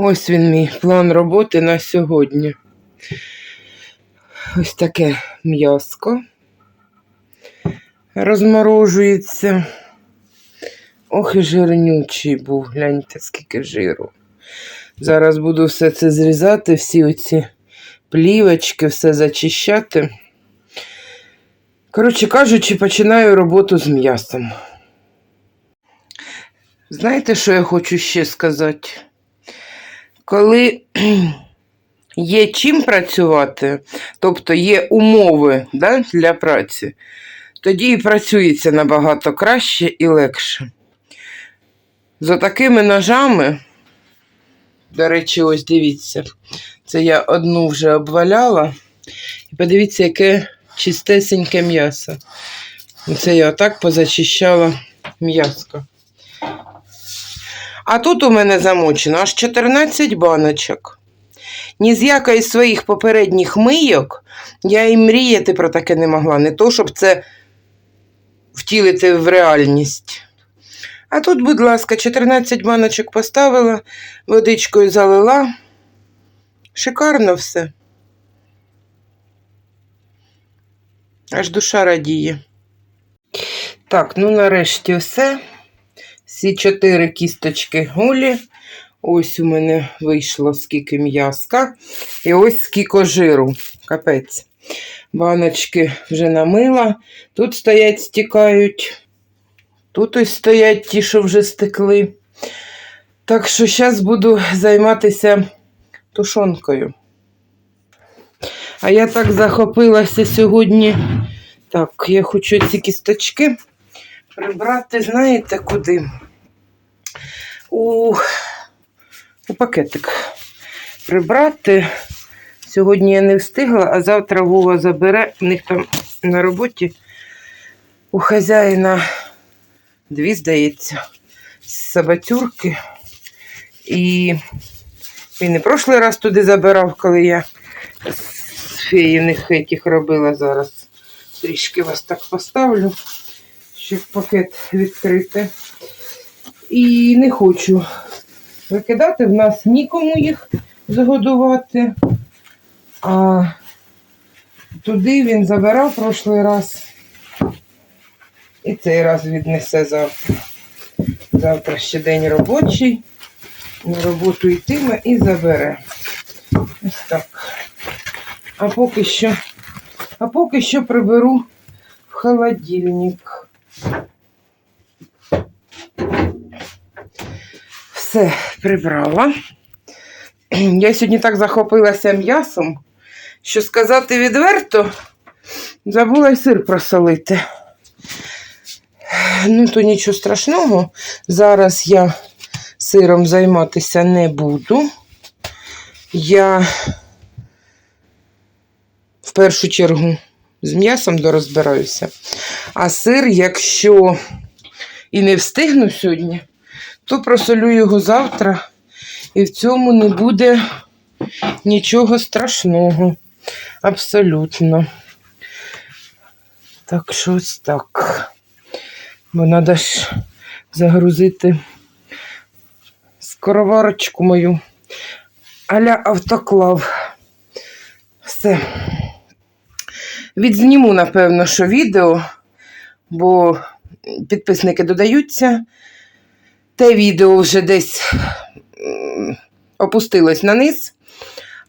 Ось він мій план роботи на сьогодні. Ось таке м'яско розморожується. Ох і жирнючий був, гляньте, скільки жиру. Зараз буду все це зрізати, всі оці плівочки, все зачищати. Коротше кажучи, починаю роботу з м'ясом. Знаєте, що я хочу ще сказати? Коли є чим працювати, тобто є умови да, для праці, тоді і працюється набагато краще і легше. За такими ножами, до речі, ось дивіться, це я одну вже обваляла. І подивіться, яке чистесеньке м'ясо. Це я отак позачищала м'яско. А тут у мене замочено аж 14 баночок. Ні з якої своїх попередніх мийок я і мріяти про таке не могла. Не то, щоб це втілити в реальність. А тут, будь ласка, 14 баночок поставила, водичкою залила. Шикарно все. Аж душа радіє. Так, ну нарешті все. Всі чотири кісточки гулі. Ось у мене вийшло скільки м'яска. І ось скільки жиру. Капець. Баночки вже намила. Тут стоять, стікають. Тут ось стоять ті, що вже стекли. Так що зараз буду займатися тушонкою. А я так захопилася сьогодні. Так, я хочу ці кісточки прибрати, знаєте, куди? У, у пакетик. Прибрати. Сьогодні я не встигла, а завтра Вова забере. У них там на роботі у хазяїна дві, здається, собацюрки. І він і прошлий раз туди забирав, коли я з феїних этих робила зараз. Трішки вас так поставлю, щоб пакет відкрити. І не хочу викидати, в нас нікому їх згодувати. А туди він забирав прошлий раз. І цей раз віднесе завтра. Завтра ще день робочий. На роботу йтиме і забере. Ось так. А поки що, а поки що приберу в холодильник. Все прибрала. Я сьогодні так захопилася м'ясом, що сказати відверто, забула й сир просолити. Ну, то нічого страшного. Зараз я сиром займатися не буду. Я в першу чергу з м'ясом дорозбираюся. А сир, якщо і не встигну сьогодні, то просолю його завтра, і в цьому не буде нічого страшного. Абсолютно. Так що ось так. Бо треба ж загрузити скороварочку мою аля автоклав. Все. Відзніму, напевно, що відео, бо підписники додаються. Те відео вже десь опустилось на низ,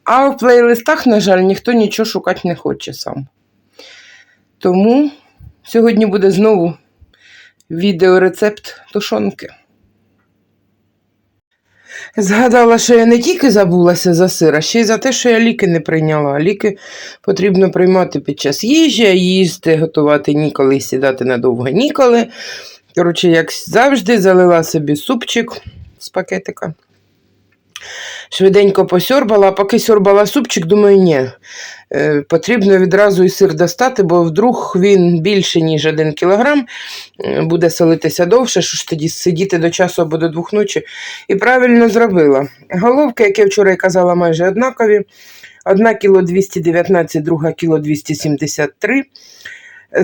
а в плейлистах, на жаль, ніхто нічого шукати не хоче сам. Тому сьогодні буде знову відеорецепт тушонки. Згадала, що я не тільки забулася за сир, а ще й за те, що я ліки не прийняла. Ліки потрібно приймати під час їжі, їсти, готувати ніколи і сідати надовго ніколи. Коротше, як завжди, залила собі супчик з пакетика. Швиденько посьорбала, а поки сьорбала супчик, думаю, ні. Е, Потрібно відразу і сир достати, бо вдруг він більше, ніж один кілограм, е, буде солитися довше, що ж тоді сидіти до часу або до двох ночі. І правильно зробила. Головки, як я вчора казала, майже однакові. Одна кіло 219, друга кіло 273.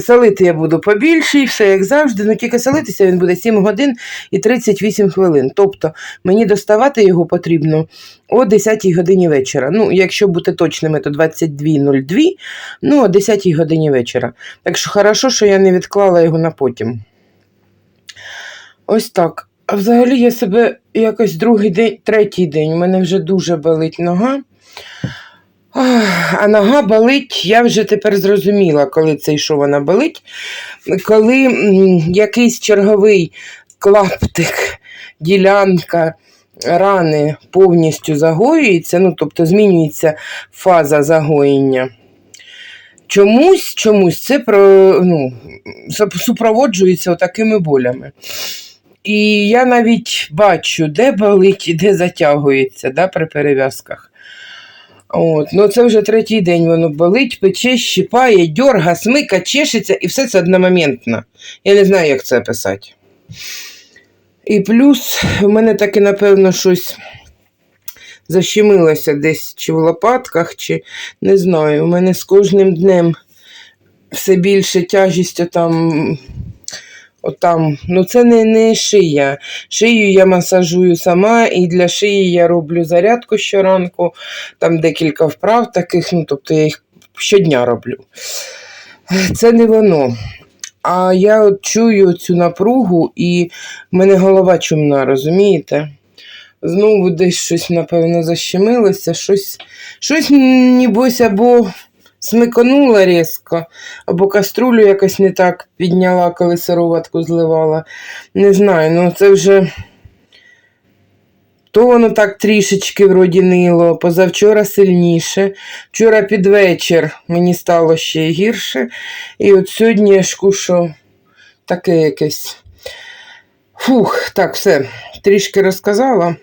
Солити я буду побільше, і все як завжди, ну тільки солитися він буде 7 годин і 38 хвилин. Тобто мені доставати його потрібно о 10 годині вечора. Ну, якщо бути точними, то 22.02, ну, о 10 годині вечора. Так що хорошо, що я не відклала його на потім. Ось так. А взагалі я себе якось другий день, третій день, у мене вже дуже болить нога. А нога болить, я вже тепер зрозуміла, коли це і що вона болить. Коли якийсь черговий клаптик, ділянка рани повністю загоюється, ну, тобто змінюється фаза загоєння. Чомусь, чомусь це про, ну, супроводжується такими болями. І я навіть бачу, де болить і де затягується да, при перев'язках. От, ну це вже третій день воно болить, пече, щипає, дьорга, смика, чешеться, і все це одномоментно. Я не знаю, як це описати. І плюс в мене таки, напевно, щось защемилося десь чи в лопатках, чи не знаю. У мене з кожним днем все більше тяжість отам. Отам. Ну, це не, не шия. Шию я масажую сама, і для шиї я роблю зарядку щоранку, там декілька вправ таких, ну, тобто я їх щодня роблю. Це не воно. А я от чую цю напругу, і в мене голова чумна, розумієте? Знову десь щось, напевно, защемилося, щось, щось нібось або смиконула різко, або каструлю якось не так підняла, коли сироватку зливала. Не знаю, ну це вже. То воно так трішечки вроді нило, позавчора сильніше. Вчора під вечір мені стало ще гірше. І от сьогодні я ж кушу таке якесь. Фух, так, все, трішки розказала.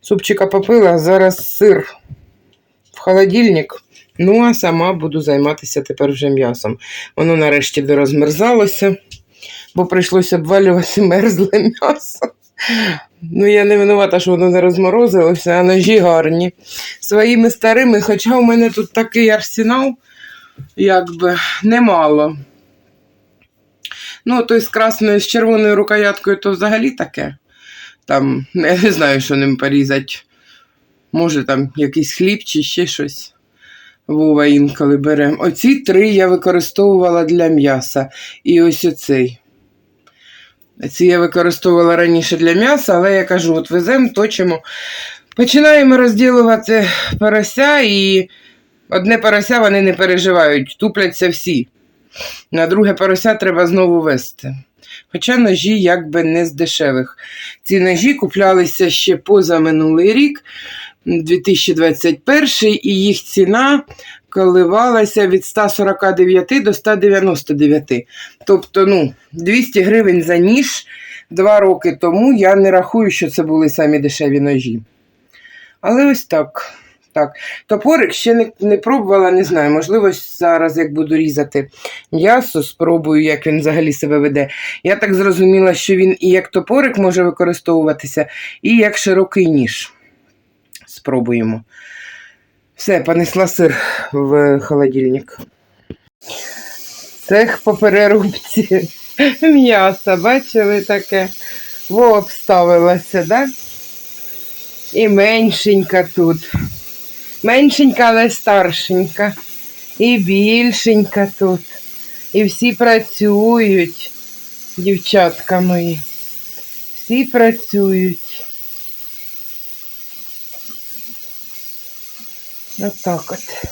Супчика попила, зараз сир в холодильник. Ну, а сама буду займатися тепер вже м'ясом. Воно нарешті дорозмерзалося, бо прийшлося обвалювати мерзле м'ясо. Ну, я не винувата, що воно не розморозилося, а ножі гарні. Своїми старими, хоча у мене тут такий арсенал, якби немало. Ну, той з красною, з червоною рукояткою, то взагалі таке. Там, я не знаю, що ним порізати. Може, там якийсь хліб чи ще щось. Вова інколи бере. Оці три я використовувала для м'яса. І ось оцей. Ці я використовувала раніше для м'яса, але я кажу, от веземо, точимо. Починаємо розділувати порося, і одне порося вони не переживають, тупляться всі. На друге порося треба знову вести. Хоча ножі якби не з дешевих. Ці ножі куплялися ще поза минулий рік, 2021, і їх ціна коливалася від 149 до 199. Тобто, ну, 200 гривень за ніж два роки тому я не рахую, що це були самі дешеві ножі. Але ось так. Так, топорик ще не, не пробувала, не знаю. Можливо, зараз, як буду різати м'ясо, спробую, як він взагалі себе веде. Я так зрозуміла, що він і як топорик може використовуватися, і як широкий ніж. Спробуємо. Все, понесла сир в холодильник. Цех по перерубці м'яса, бачили таке? Во обставилося, да? І меншенька тут. Меншенька, але старшенька. І більшенька тут. І всі працюють, дівчатка мої. Всі працюють. Отак от.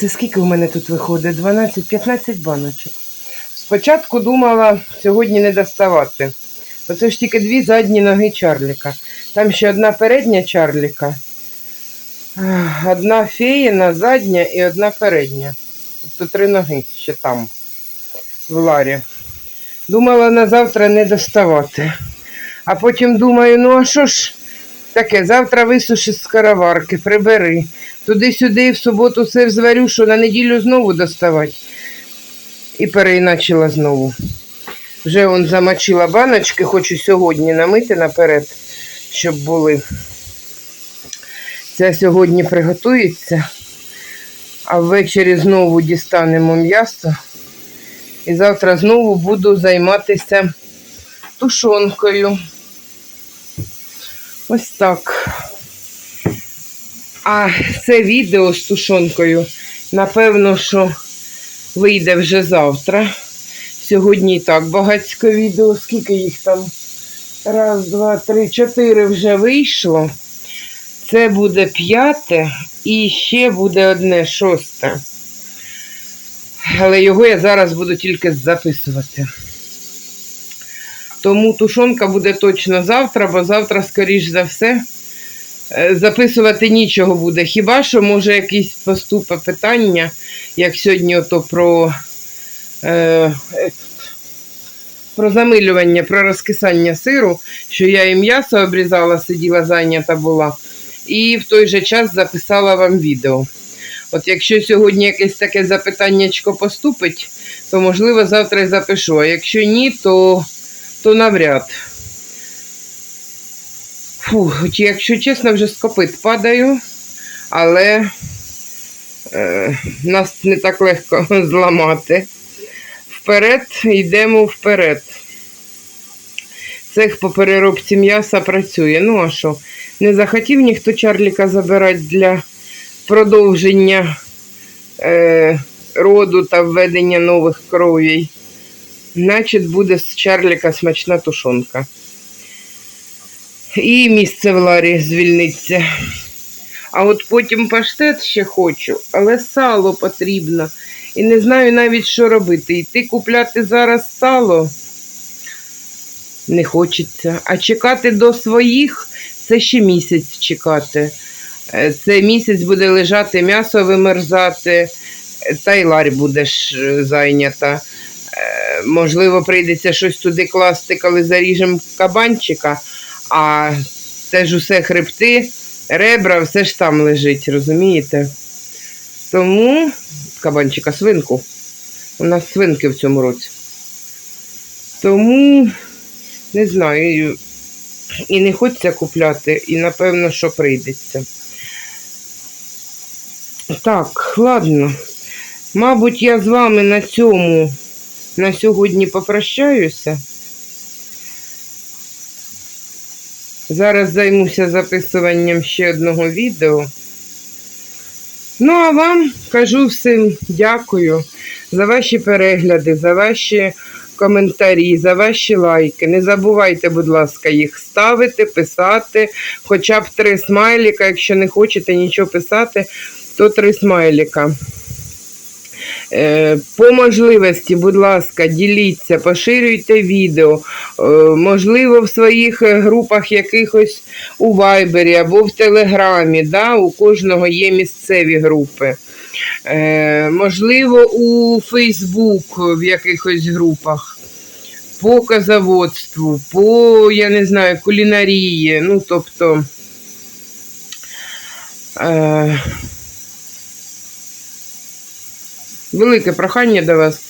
Це скільки у мене тут виходить? 12-15 баночок. Спочатку думала сьогодні не доставати. Оце ж тільки дві задні ноги Чарліка. Там ще одна передня Чарліка, одна феїна задня і одна передня. Тобто три ноги ще там, в ларі. Думала на завтра не доставати. А потім думаю, ну а що ж, Таке, завтра висуши з скороварки, прибери. Туди-сюди в суботу сир зварю, що на неділю знову доставати. І переіначила знову. Вже он замочила баночки, хочу сьогодні намити наперед, щоб були. Це сьогодні приготується, а ввечері знову дістанемо м'ясо. І завтра знову буду займатися тушонкою. Ось так. А це відео з тушонкою, напевно, що вийде вже завтра. Сьогодні і так багатько відео, скільки їх там? Раз, два, три, чотири вже вийшло. Це буде п'яте і ще буде одне шосте. Але його я зараз буду тільки записувати. Тому тушонка буде точно завтра, бо завтра, скоріш за все, е, записувати нічого буде. Хіба що може якісь поступи питання, як сьогодні ото про, е, е, про замилювання, про розкисання сиру, що я і м'ясо обрізала, сиділа, зайнята була, і в той же час записала вам відео. От якщо сьогодні якесь таке запитаннячко поступить, то можливо завтра і запишу. А якщо ні, то, то навряд. Фу, якщо чесно, вже з копит падаю, але е, нас не так легко зламати. Вперед йдемо вперед. Цех по переробці м'яса працює. Ну а що? Не захотів ніхто Чарліка забирати для продовження е, роду та введення нових кровей. Значить, буде з Чарліка смачна тушонка. І місце в ларі звільниться. А от потім паштет ще хочу, але сало потрібно. І не знаю навіть, що робити. Йти купляти зараз сало не хочеться. А чекати до своїх це ще місяць чекати. Е, Це місяць буде лежати м'ясо вимерзати, та й ларь буде е, зайнята. Е, Можливо, прийдеться щось туди класти, коли заріжемо кабанчика, а це ж усе хребти, ребра, все ж там лежить, розумієте? Тому кабанчика свинку. У нас свинки в цьому році. Тому не знаю, і не хочеться купляти, і напевно, що прийдеться. Так, ладно. Мабуть, я з вами на цьому на сьогодні попрощаюся. Зараз займуся записуванням ще одного відео. Ну, а вам кажу всім дякую за ваші перегляди, за ваші коментарі, за ваші лайки. Не забувайте, будь ласка, їх ставити, писати, хоча б три смайліка. Якщо не хочете нічого писати, то три смайліка. Е, По можливості, будь ласка, діліться, поширюйте відео. Е, Можливо, в своїх е, групах якихось у Вайбері або в Телеграмі. Да? У кожного є місцеві групи. Можливо, у Фейсбук в якихось групах. По казаводству, по, я не знаю, кулінарії. Ну, тобто. Е, велике прохання до вас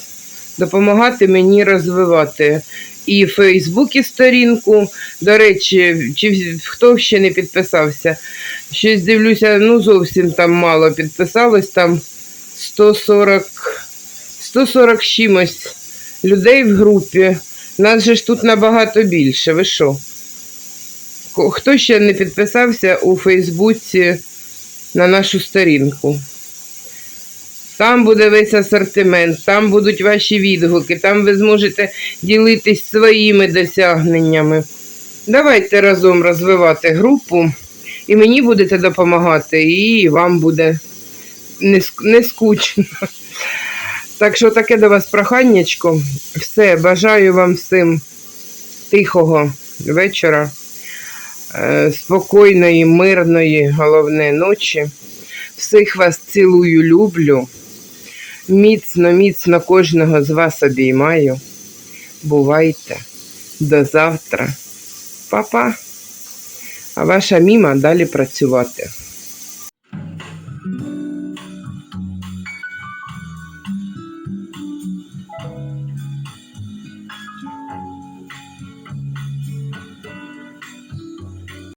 допомагати мені розвивати і в Фейсбуці сторінку. До речі, чи хто ще не підписався? Щось дивлюся, ну зовсім там мало підписалось, там 140, 140 чимось людей в групі. Нас же ж тут набагато більше. Ви що? Хто ще не підписався у Фейсбуці на нашу сторінку? Там буде весь асортимент, там будуть ваші відгуки, там ви зможете ділитись своїми досягненнями. Давайте разом розвивати групу, і мені будете допомагати, і вам буде не, ск- не скучно. Так що таке до вас проханнячко. Все, бажаю вам всім тихого вечора, е, спокійної, мирної, головне ночі. Всіх вас цілую, люблю. Міцно, міцно кожного з вас обіймаю. Бувайте. До завтра. Па-па. а ваша міма далі працювати.